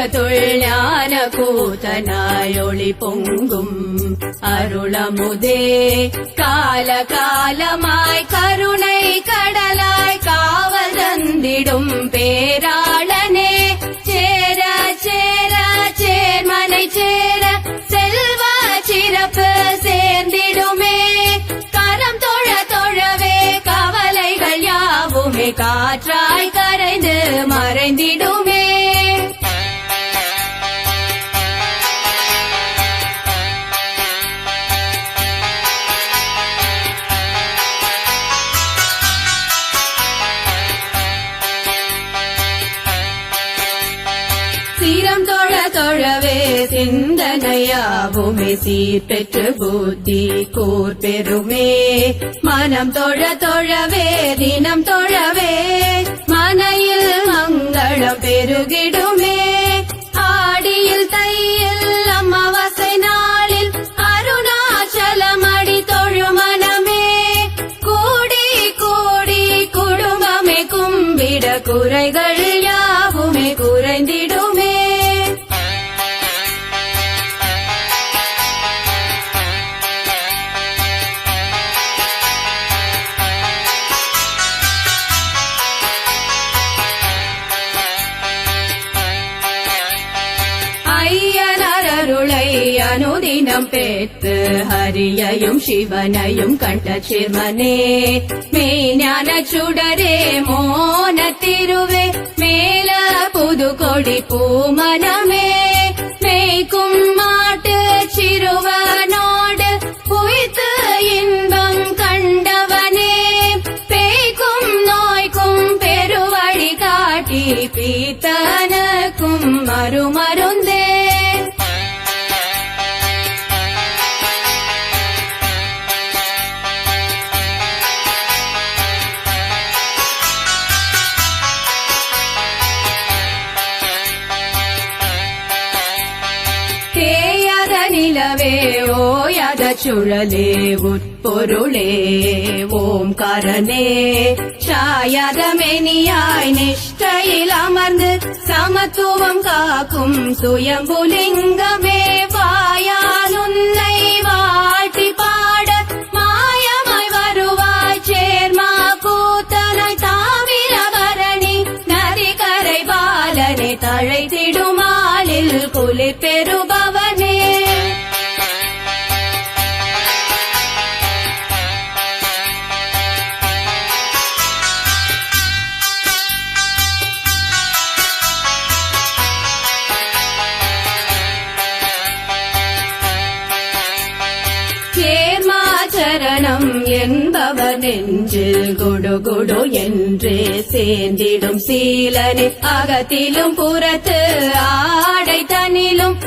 വൃക്ഷത്തുൾ ജ്ഞാനകൂതനായൊളി പൊങ്കും അരുളമുതേ കാലകാലമായി കരുണை கடலாய் காவல் தந்திடும் பேராளனே சேர சேர சேர்மனை சேர செல்வ சிறப்பு சேர்ந்திடுமே கரம் தொழ தொழவே கவலைகள் யாவுமே காற்றாய் சிந்தனையாவுமே சீர் பெற்று புத்தி கூர் பெருமே மனம் தொழ தொழவே தினம் தொழவே மனையில் மங்களம் பெருகிடுமே. ஆடியில் தையில் அம்மாவாசை நாளில் அருணாச்சலம் அடி தொழு மனமே. கூடி கூடி குடும்பமே கும்பிட குறைகள் அனுதினம் பெற்று ஹரியையும் சிவனையும் கண்ட சிறுமனே மெய்ஞான சுடரே மோன திருவே மேல புதுகொடி பூமனமே நிலவே ஓயத சுழலே உட்பொருளே ஓம்காரனே. சாயாத மெனியாய் நிஷ்டையில் அமர்ந்து சமத்துவம் காக்கும் சுயம்புலிங்கமே வாயால் உன்னை வாழ்த்தி பாட மாயமாய் வருவாய் சேர்மா கூத்தனாய் தாமிரபரணி நரிகரை பாலனை தழைத்திடுமாளில் குளிர் பெறுபவனே சேர்மாச்சரணம் என்பவர் நெஞ்சில் குடு குடு என்று சேர்ந்திடும் சீலனே அகத்திலும் புறத்து ஆடை தனிலும்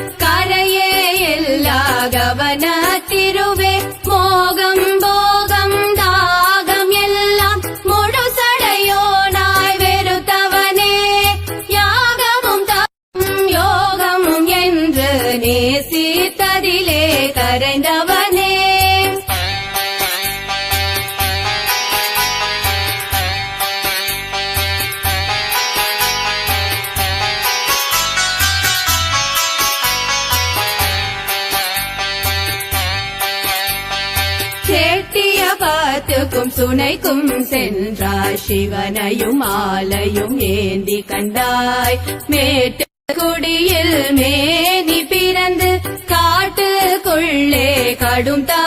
பாத்துக்கும் சுனைக்கும் சென்றாய் சிவனையும் ஆலையும் ஏந்தி கண்டாய். மேட்டு குடியில் மேனி பிறந்து காட்டுக்குள்ளே கடும் தவம்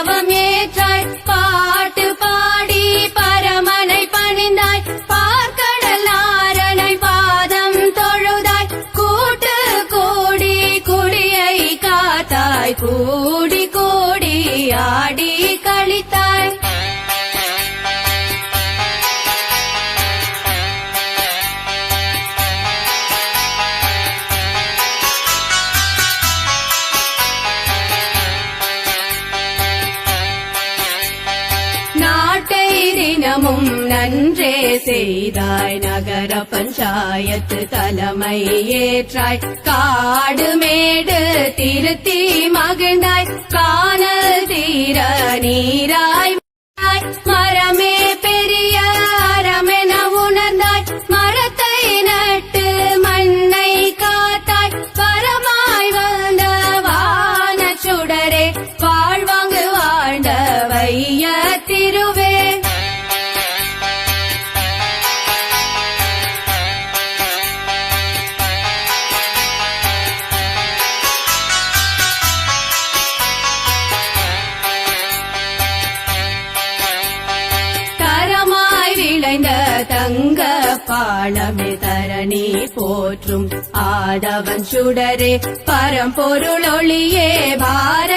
தினமும் நன்றே செய்தாய். நகர பஞ்சாயத்து தலைமை ஏற்றாய் காடு ஆழமே தரணி போற்றும் ஆடவன் சுடரே பரம்பொருள் ஒளியே பார